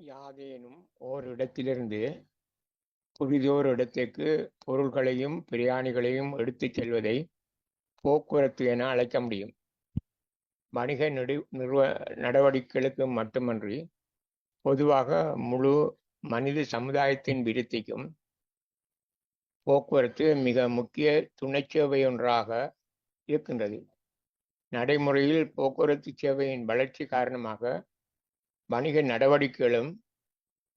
யாதேனும் ஓரிடத்திலிருந்து புதிதோர் இடத்திற்கு பொருள்களையும் பிரயாணிகளையும் எடுத்துச் செல்வதை போக்குவரத்து என அழைக்க முடியும். வணிக நெடு நிறுவ நடவடிக்கைகளுக்கு மட்டுமன்றி பொதுவாக முழு மனித சமுதாயத்தின் விருத்திக்கும் போக்குவரத்து மிக முக்கிய துணைச்சேவை ஒன்றாக இருக்கின்றது. நடைமுறையில் போக்குவரத்து சேவையின் வளர்ச்சி காரணமாக வணிக நடவடிக்கைகளும்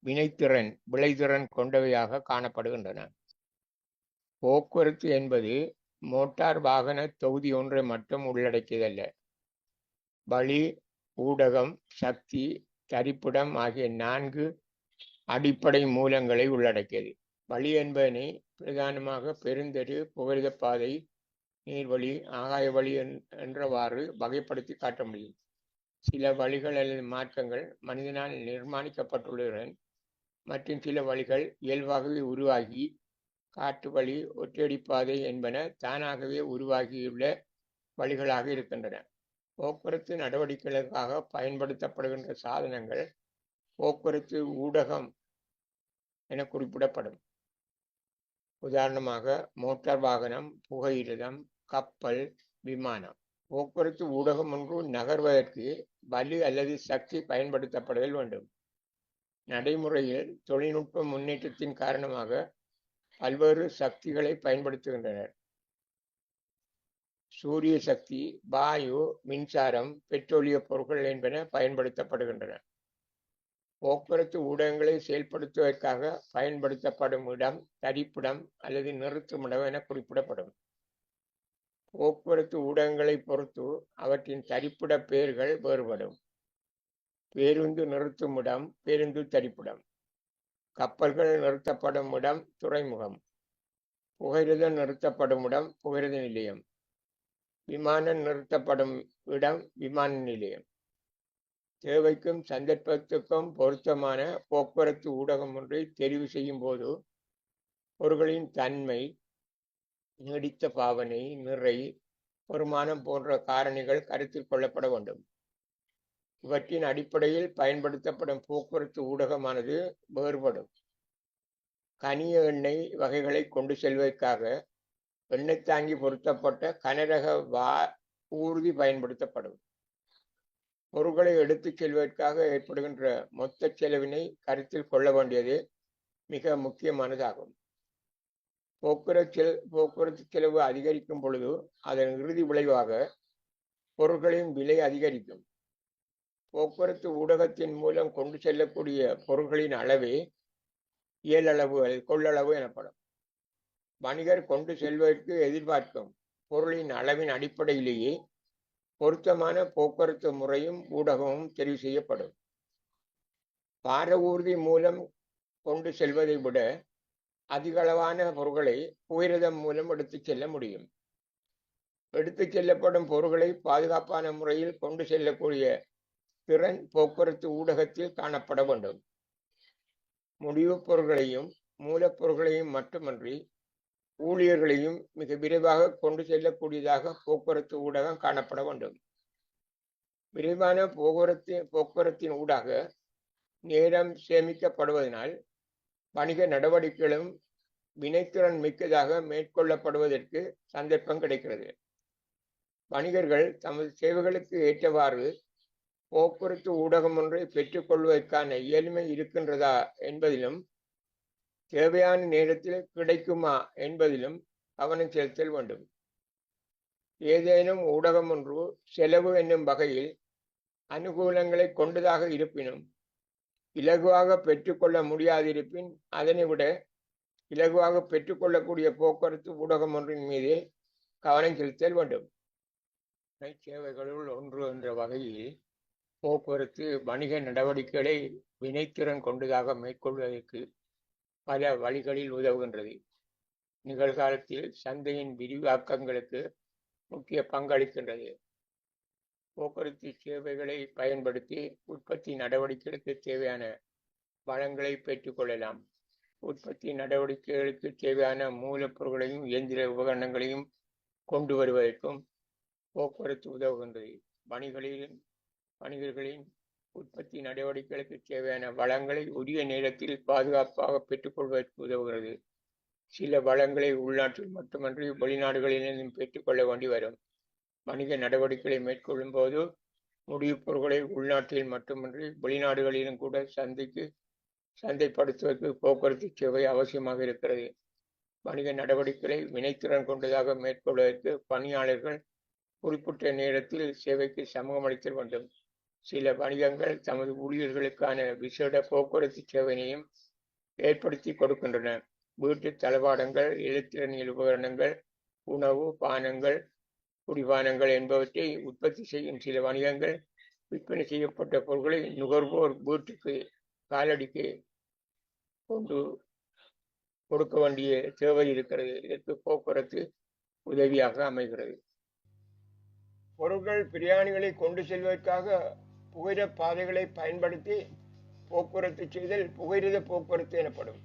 வினைத்திறன் விளைதிறன் கொண்டவையாக காணப்படுகின்றன. போக்குவரத்து என்பது மோட்டார் வாகன தொகுதி ஒன்றை மட்டும் உள்ளடக்கியதல்ல. வழி ஊடகம் சக்தி தரிப்பிடம் ஆகிய நான்கு அடிப்படை மூலங்களை உள்ளடக்கியது. வழி என்பதனை பிரதானமாக பெருந்தெரு புகலித பாதை நீர்வழி ஆகாய வழி என்றவாறு வகைப்படுத்தி காட்ட முடியும். சில வழிகள் அல்லது மாற்றங்கள் மனிதனால் நிர்மாணிக்கப்பட்டுள்ளதுடன் மற்றும் சில வழிகள் இயல்பாகவே உருவாகி காட்டு வழி ஒற்றடிப்பாதை என்பன தானாகவே உருவாகியுள்ள வழிகளாக இருக்கின்றன. போக்குவரத்து நடவடிக்கைகளுக்காக பயன்படுத்தப்படுகின்ற சாதனங்கள் போக்குவரத்து ஊடகம் என குறிப்பிடப்படும். உதாரணமாக மோட்டார் வாகனம் புகையிரதம் கப்பல் விமானம். போக்குவரத்து ஊடகம் ஒன்று நகர்வதற்கு வலு அல்லது சக்தி பயன்படுத்தப்படுதல் வேண்டும். நடைமுறையில் தொழில்நுட்ப முன்னேற்றத்தின் காரணமாக பல்வேறு சக்திகளை பயன்படுத்துகின்றனர். சூரிய சக்தி வாயு மின்சாரம் பெட்ரோலிய பொருட்கள் என்பன பயன்படுத்தப்படுகின்றன. போக்குவரத்து ஊடகங்களை செயல்படுத்துவதற்காக பயன்படுத்தப்படும் இடம் தரிப்பிடம் அல்லது நிறுத்துமிடம் என குறிப்பிடப்படும். போக்குவரத்து ஊடகங்களை பொறுத்து அவற்றின் தரிப்பிட பெயர்கள் வேறுபடும். பேருந்து நிறுத்தும் இடம் பேருந்து தரிப்பிடம். கப்பல்கள் நிறுத்தப்படும் இடம் துறைமுகம். புகையிரதம் நிறுத்தப்படும் இடம் புகையிரத நிலையம். விமானம் நிறுத்தப்படும் இடம் விமான நிலையம். தேவைக்கும் சந்தர்ப்பத்துக்கும் பொருத்தமான போக்குவரத்து ஊடகம் ஒன்றை தெரிவு செய்யும் போது பொருட்களின் தன்மை நீடித்த பாவனை நிறை வருமானம் போன்ற காரணிகள் கருத்தில் கொள்ளப்பட வேண்டும். இவற்றின் அடிப்படையில் பயன்படுத்தப்படும் போக்குவரத்து ஊடகமானது வேறுபடும். கனிய எண்ணெய் வகைகளை கொண்டு செல்வதற்காக எண்ணெய் தாங்கி பொருத்தப்பட்ட கனரக வா ஊர்தி பயன்படுத்தப்படும். பொருட்களை எடுத்துச் செல்வதற்காக ஏற்படுகின்ற மொத்த செலவினை கருத்தில் கொள்ள வேண்டியது மிக முக்கியமானதாகும். போக்குவரத்து போக்குவரத்து செலவு அதிகரிக்கும் பொழுது அதன் இறுதி விளைவாக பொருட்களின் விலை அதிகரிக்கும். போக்குவரத்து ஊடகத்தின் மூலம் கொண்டு செல்லக்கூடிய பொருட்களின் அளவே இயலளவு கொள்ளளவு எனப்படும். வணிகர் கொண்டு செல்வதற்கு எதிர்பார்க்கும் பொருளின் அளவின் அடிப்படையிலேயே பொருத்தமான போக்குவரத்து முறையும் ஊடகமும் தெரிவு செய்யப்படும். பார ஊர்தி மூலம் கொண்டு செல்வதை விட அதிகளவான பொருட்களை புகையிரதம் மூலம் எடுத்துச் செல்ல முடியும். எடுத்துச் செல்லப்படும் பொருட்களை பாதுகாப்பான முறையில் கொண்டு செல்லக்கூடிய திறன் போக்குவரத்து ஊடகத்தில் காணப்பட வேண்டும். முடிவுப் பொருட்களையும் மூலப்பொருட்களையும் மட்டுமன்றி ஊழியர்களையும் மிக விரைவாக கொண்டு செல்லக்கூடியதாக போக்குவரத்து ஊடகம் காணப்பட வேண்டும். விரைவான போக்குவரத்து போக்குவரத்தின் ஊடாக நேரம் சேமிக்கப்படுவதனால் வணிக நடவடிக்கைகளும் வினைத்திறன் மிக்கதாக மேற்கொள்ளப்படுவதற்கு சந்தர்ப்பம் கிடைக்கிறது. வணிகர்கள் தமது சேவைகளுக்கு ஏற்றவாறு போக்குவரத்து ஊடகம் ஒன்றை பெற்றுக்கொள்வதற்கான இயலுமை இருக்கின்றதா என்பதிலும் தேவையான நேரத்தில் கிடைக்குமா என்பதிலும் கவனம் செலுத்தல் வேண்டும். ஏதேனும் ஊடகம் ஒன்று செலவு என்னும் வகையில் அனுகூலங்களை கொண்டதாக இருப்பினும் இலகுவாக பெற்றுக்கொள்ள முடியாதிருப்பின் அதனை விட இலகுவாக பெற்றுக்கொள்ளக்கூடிய போக்குவரத்து ஊடகம் ஒன்றின் மீதே கவனம் செலுத்தல் வேண்டும். சேவைகளுள் ஒன்று என்ற வகையில் போக்குவரத்து வணிக நடவடிக்கைகளை வினைத்திறன் கொண்டதாக மேற்கொள்வதற்கு பல வழிகளில் உதவுகின்றது. நிகழ்காலத்தில் சந்தையின் விரிவாக்கங்களுக்கு முக்கிய பங்களிக்கின்றது. போக்குவரத்து சேவைகளை பயன்படுத்தி உற்பத்தி நடவடிக்கைகளுக்கு தேவையான வளங்களை பெற்றுக்கொள்ளலாம் உற்பத்தி நடவடிக்கைகளுக்கு தேவையான மூலப்பொருட்களையும் இயந்திர உபகரணங்களையும் கொண்டு வருவதற்கும் போக்குவரத்து உதவுகின்றது. வணிகளிலும் வணிகர்களின் உற்பத்தி நடவடிக்கைகளுக்கு தேவையான வளங்களை உரிய நேரத்தில் பாதுகாப்பாக பெற்றுக்கொள்வதற்கு உதவுகிறது. சில வளங்களை உள்நாட்டில் மட்டுமன்றி வெளிநாடுகளிலிருந்தும் பெற்றுக்கொள்ள வேண்டி வரும். வணிக நடவடிக்கைகளை மேற்கொள்ளும் போது முடிவுப் பொருட்களை உள்நாட்டில் மட்டுமின்றி வெளிநாடுகளிலும் கூட சந்தைக்கு சந்தைப்படுத்துவதற்கு போக்குவரத்து சேவை அவசியமாக இருக்கிறது. வணிக நடவடிக்கைகளை வினைத்திறன் கொண்டதாக மேற்கொள்வதற்கு பணியாளர்கள் குறிப்பிட்ட நேரத்தில் சேவைக்கு சமூகம் அளித்தல் வேண்டும். சில வணிகங்கள் தமது ஊழியர்களுக்கான விசேட போக்குவரத்து சேவையினையும் ஏற்படுத்தி கொடுக்கின்றன. வீட்டு தளவாடங்கள் எலக்ட்ரானியல் உபகரணங்கள் உணவு பானங்கள் குடிபானங்கள் என்பவற்றை உற்பத்தி செய்யும் சில வணிகங்கள் விற்பனை செய்யப்பட்ட பொருட்களை நுகர்வோர் வீட்டுக்கு காலடிக்கு கொண்டு கொடுக்க வேண்டிய தேவை இருக்கிறது. இதற்கு போக்குவரத்து உதவியாக அமைகிறது. பொருட்கள் பிரியாணிகளை கொண்டு செல்வதற்காக புகையிர பாதைகளை பயன்படுத்தி போக்குவரத்து செய்தல் புகையிரத போக்குவரத்து எனப்படும்.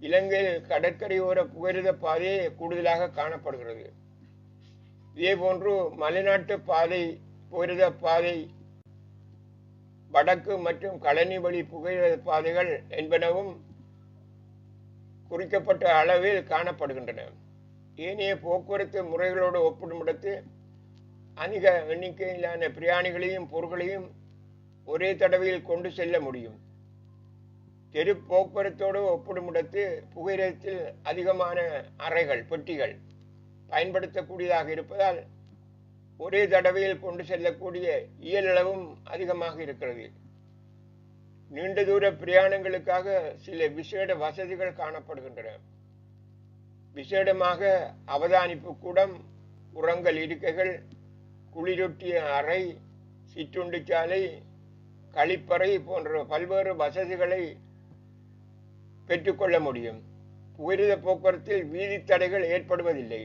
இலங்கையில் கடற்கரையோர புகையிரத பாதையே கூடுதலாக காணப்படுகிறது. இதே போன்று மலைநாட்டு பாதை புகையிரத பாதை வடக்கு மற்றும் கழனி வழி புகையிரத பாதைகள் என்பனவும் குறிக்கப்பட்ட அளவில் காணப்படுகின்றன. ஏனைய போக்குவரத்து முறைகளோடு ஒப்பிடுமிடத்து அதிக எண்ணிக்கையிலான பிரயாணிகளையும் பொருட்களையும் ஒரே தடவையில் கொண்டு செல்ல முடியும். தெரு போக்குவரத்தோடு ஒப்பிடுமிடத்து புகையிரத்தில் அதிகமான அறைகள் பெட்டிகள் பயன்படுத்தக்கூடியதாக இருப்பதால் ஒரே தடவையில் கொண்டு செல்லக்கூடிய இயலளவும் அதிகமாக இருக்கிறது. நீண்ட தூர பிரயாணங்களுக்காக சில விசேட வசதிகள் காணப்படுகின்றன. விசேடமாக அவதானிப்பு கூடம் உரங்கள் இருக்கைகள் குளிரொட்டிய அறை சிற்றுண்டு சாலை கழிப்பறை போன்ற பல்வேறு வசதிகளை பெற்றுக்கொள்ள முடியும். புகையிரத போக்குவரத்தில் வீதி தடைகள் ஏற்படுவதில்லை.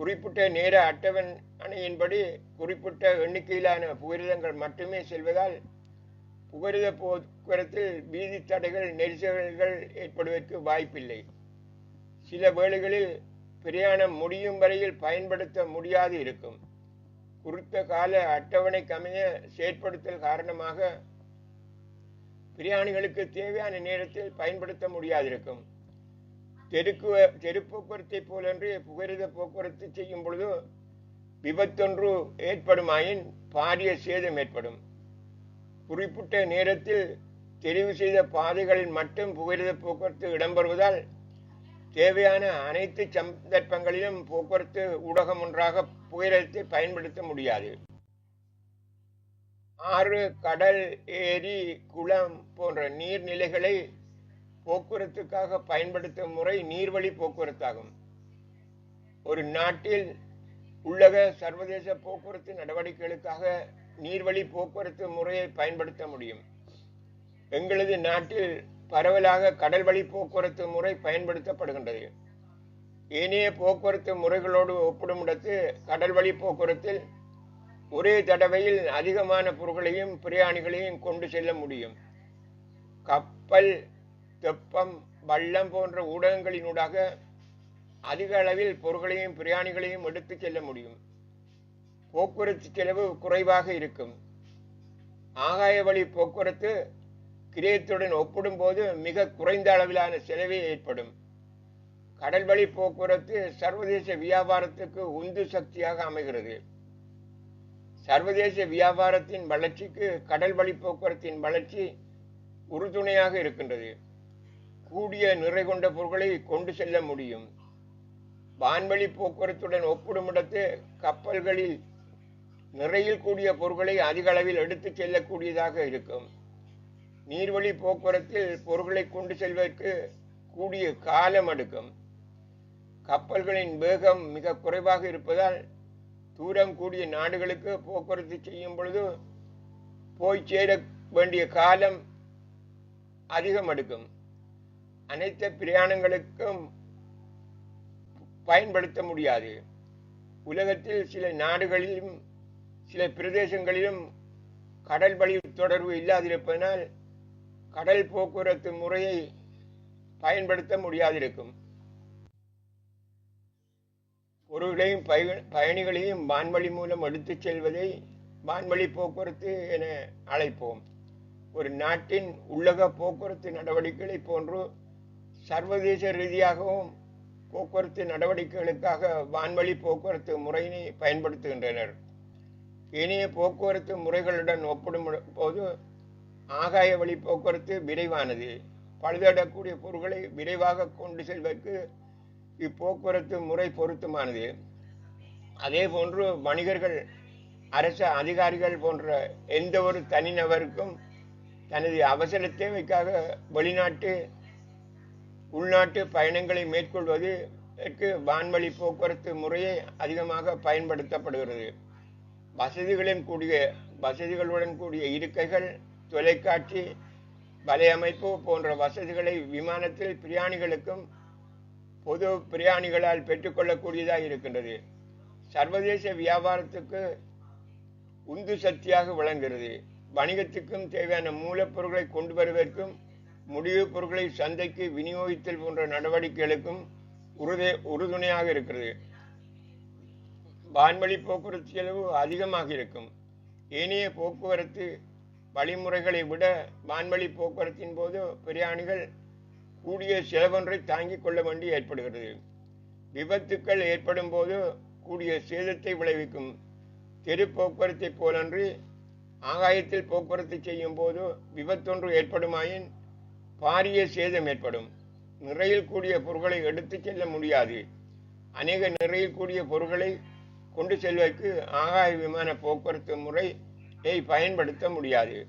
குறிப்பிட்ட நேர அட்டவணையின்படி குறிப்பிட்ட எண்ணிக்கையிலான புகையிரதங்கள் மட்டுமே செல்வதால் புகையிரத போக்குவரத்தில் வீதி தடைகள் நெரிசல்கள் ஏற்படுவதற்கு வாய்ப்பில்லை. சில வேளைகளில் பிரயாணம் முடியும் வரையில் பயன்படுத்த முடியாது இருக்கும். குறித்த கால அட்டவணை கமைய செயற்படுத்தல் காரணமாக பிரயாணிகளுக்கு தேவையான நேரத்தில் பயன்படுத்த முடியாதிருக்கும். தெருக்கு தெரு போக்குவரத்தை போலன்றி புகையிரத போக்குவரத்து செய்யும் பொழுது விபத்தொன்று ஏற்படுமாயின் பாரிய சேதம் ஏற்படும். குறிப்பிட்ட நேரத்தில் தெரிவு செய்த பாதைகளில் மட்டும் புகையிரத போக்குவரத்து இடம்பெறுவதால் தேவையான அனைத்து சந்தர்ப்பங்களிலும் போக்குவரத்து ஊடகம் ஒன்றாக புகையிரத்தை பயன்படுத்த முடியாது. ஆறு கடல் ஏரி குளம் போன்ற நீர்நிலைகளை போக்குவரத்துக்காக பயன்படுத்தும் முறை நீர்வழி போக்குவரத்தாகும். ஒரு நாட்டில் உள்ளக சர்வதேச போக்குவரத்து நடவடிக்கைகளுக்காக நீர்வழி போக்குவரத்து முறையை பயன்படுத்த முடியும். எங்களது நாட்டில் பரவலாக கடல் வழி போக்குவரத்து முறை பயன்படுத்தப்படுகின்றது. ஏனைய போக்குவரத்து முறைகளோடு ஒப்பிடுமிடத்து கடல் வழி போக்குவரத்தில் ஒரே தடவையில் அதிகமான பொருட்களையும் பிரயாணிகளையும் கொண்டு செல்ல முடியும். கப்பல் தெப்பம் வள்ளம் போன்ற ஊடகங்களினூடாக அதிக அளவில் பொருட்களையும் பிரயாணிகளையும் எடுத்து செல்ல முடியும். போக்குவரத்து செலவு குறைவாக இருக்கும். ஆகாய வழி போக்குவரத்து கிரேத்துடன் ஒப்பிடும்போது மிக குறைந்த அளவிலான செலவே ஏற்படும். கடல் வழி போக்குவரத்து சர்வதேச வியாபாரத்துக்கு உந்து சக்தியாக அமைகிறது. சர்வதேச வியாபாரத்தின் வளர்ச்சிக்கு கடல் வழி போக்குவரத்தின் வளர்ச்சி உறுதுணையாக இருக்கின்றது. கூடிய நிறை கொண்ட பொருட்களை கொண்டு செல்ல முடியும். வான்வழி போக்குவரத்துடன் ஒப்பிடுமிடத்து கப்பல்களில் நிறையில் கூடிய பொருட்களை அதிக அளவில் எடுத்துச் செல்லக்கூடியதாக இருக்கும். நீர்வழி போக்குவரத்தில் பொருட்களை கொண்டு செல்வதற்கு கூடிய காலம் எடுக்கும். கப்பல்களின் வேகம் மிக குறைவாக இருப்பதால் தூரம் கூடிய நாடுகளுக்கு போக்குவரத்து செய்யும் பொழுது போய் சேர வேண்டிய காலம் அதிகம் எடுக்கும். அனைத்து பிரயாணங்களுக்கும் பயன்படுத்த முடியாது. உலகத்தில் சில நாடுகளிலும் சில பிரதேசங்களிலும் கடல் வழி தொடர்பு இல்லாதிருப்பதனால் கடல் போக்குவரத்து முறையை பயன்படுத்த முடியாதிருக்கும். பொருள்களையும் பய- பயணிகளையும் வான்வழி மூலம் எடுத்துச் செல்வதை வான்வழி போக்குவரத்து என அழைப்போம். ஒரு நாட்டின் உள்ளக போக்குவரத்து நடவடிக்கைகளை போன்று சர்வதேச ரீதியாகவும் போக்குவரத்து நடவடிக்கைகளுக்காக வான்வழி போக்குவரத்து முறையினை பயன்படுத்துகின்றனர். இனிய போக்குவரத்து முறைகளுடன் ஒப்பிடும் போது ஆகாய வழி போக்குவரத்து விரைவானது. பழுதடக்கூடிய பொருட்களை விரைவாக கொண்டு செல்வதற்கு இப்போக்குவரத்து முறை பொருத்தமானது. அதே போன்று வணிகர்கள் அரசு அதிகாரிகள் போன்ற எந்த ஒரு தனிநபருக்கும் தனது அவசர தேவைக்காக வெளிநாட்டு உள்நாட்டு பயணங்களை மேற்கொள்வது வான்வழி போக்குவரத்து முறையை அதிகமாக பயன்படுத்தப்படுகிறது. வசதிகளின் கூடிய வசதிகளுடன் கூடிய இருக்கைகள் தொலைக்காட்சி வலையமைப்பு போன்ற வசதிகளை விமானத்தில் பிரயாணிகளுக்கும் பொது பிரயாணிகளால் பெற்றுக்கொள்ளக்கூடியதாக இருக்கின்றது. சர்வதேச வியாபாரத்துக்கு உந்து சக்தியாக விளங்குகிறது. வணிகத்துக்கும் தேவையான மூலப்பொருட்களை கொண்டு வருவதற்கும் முடிவு பொருட்களை சந்தைக்கு விநியோகித்தல் போன்ற நடவடிக்கைகளுக்கும் உறுதி உறுதுணையாக இருக்கிறது. வான்வழி போக்குவரத்து செலவு அதிகமாக இருக்கும். ஏனைய போக்குவரத்து வழிமுறைகளை விட வான்வழி போக்குவரத்தின் போது பிரயாணிகள் கூடிய செலவொன்றை தாங்கிக் கொள்ள வேண்டி ஏற்படுகிறது. விபத்துக்கள் ஏற்படும் போது கூடிய சேதத்தை விளைவிக்கும். தெரு போக்குவரத்தை போலன்றி ஆகாயத்தில் போக்குவரத்து செய்யும் போது விபத்தொன்று ஏற்படுமாயின் பாரிய சேதம் ஏற்படும். நிறையில் கூடிய பொருட்களை எடுத்துச் செல்ல முடியாது. அநேக நிறையில் கூடிய பொருட்களை கொண்டு செல்வதற்கு ஆகாய விமான போக்குவரத்து முறையை பயன்படுத்த முடியாது.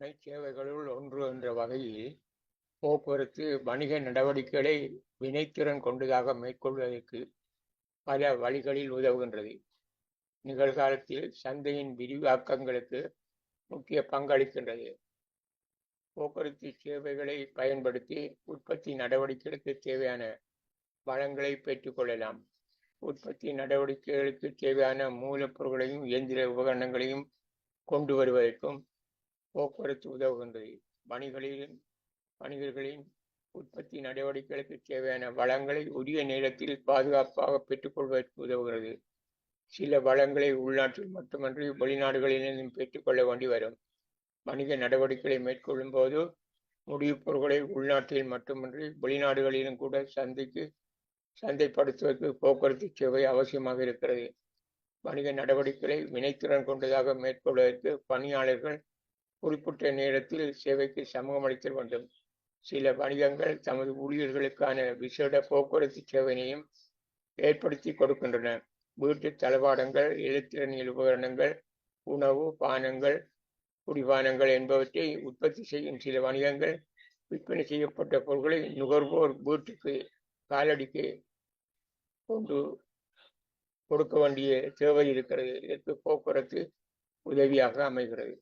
சேவைகளுள் ஒன்று என்ற வகையில் போக்குவரத்து வணிக நடவடிக்கைகளை வினைத்திறன் கொண்டதாக மேற்கொள்வதற்கு பல வழிகளில் உதவுகின்றது. நிகழ்காலத்தில் சந்தையின் விரிவாக்கங்களுக்கு முக்கிய பங்களிக்கின்றது. போக்குவரத்து சேவைகளை பயன்படுத்தி உற்பத்தி நடவடிக்கைகளுக்கு தேவையான வளங்களை பெற்றுக்கொள்ளலாம் உற்பத்தி நடவடிக்கைகளுக்கு தேவையான மூலப்பொருட்களையும் இயந்திர உபகரணங்களையும் கொண்டு வருவதற்கும் போக்குவரத்து உதவுகின்றது. பணிகளிலும் வணிகர்களின் உற்பத்தி நடவடிக்கைகளுக்கு தேவையான வளங்களை உரிய நேரத்தில் பாதுகாப்பாக பெற்றுக்கொள்வதற்கு உதவுகிறது. சில வளங்களை உள்நாட்டில் மட்டுமன்றி வெளிநாடுகளிலிருந்தும் பெற்றுக்கொள்ள வேண்டி வரும். வணிக நடவடிக்கைகளை மேற்கொள்ளும் போது முடிவு பொருட்களை உள்நாட்டில் மட்டுமன்றி வெளிநாடுகளிலும் கூட சந்தைக்கு சந்தைப்படுத்துவதற்கு போக்குவரத்து சேவை அவசியமாக இருக்கிறது. வணிக நடவடிக்கைகளை வினைத்திறன் கொண்டதாக மேற்கொள்வதற்கு பணியாளர்கள் குறிப்பிட்ட நேரத்தில் சேவைக்கு சமூகம் அளித்தல் வேண்டும். சில வணிகங்கள் தமது ஊழியர்களுக்கான விசேட போக்குவரத்து சேவையினையும் ஏற்படுத்தி கொடுக்கின்றன. வீட்டு தளவாடங்கள் எலக்ட்ரானியல் உபகரணங்கள் உணவு பானங்கள் குடிபானங்கள் என்பவற்றை உற்பத்தி செய்யும் சில வணிகங்கள் விற்பனை செய்யப்பட்ட பொருட்களை நுகர்வோர் வீட்டுக்கு காலடிக்கு கொண்டு கொடுக்க வேண்டிய தேவை இருக்கிறது. இதற்கு போக்குவரத்து உதவியாக அமைகிறது.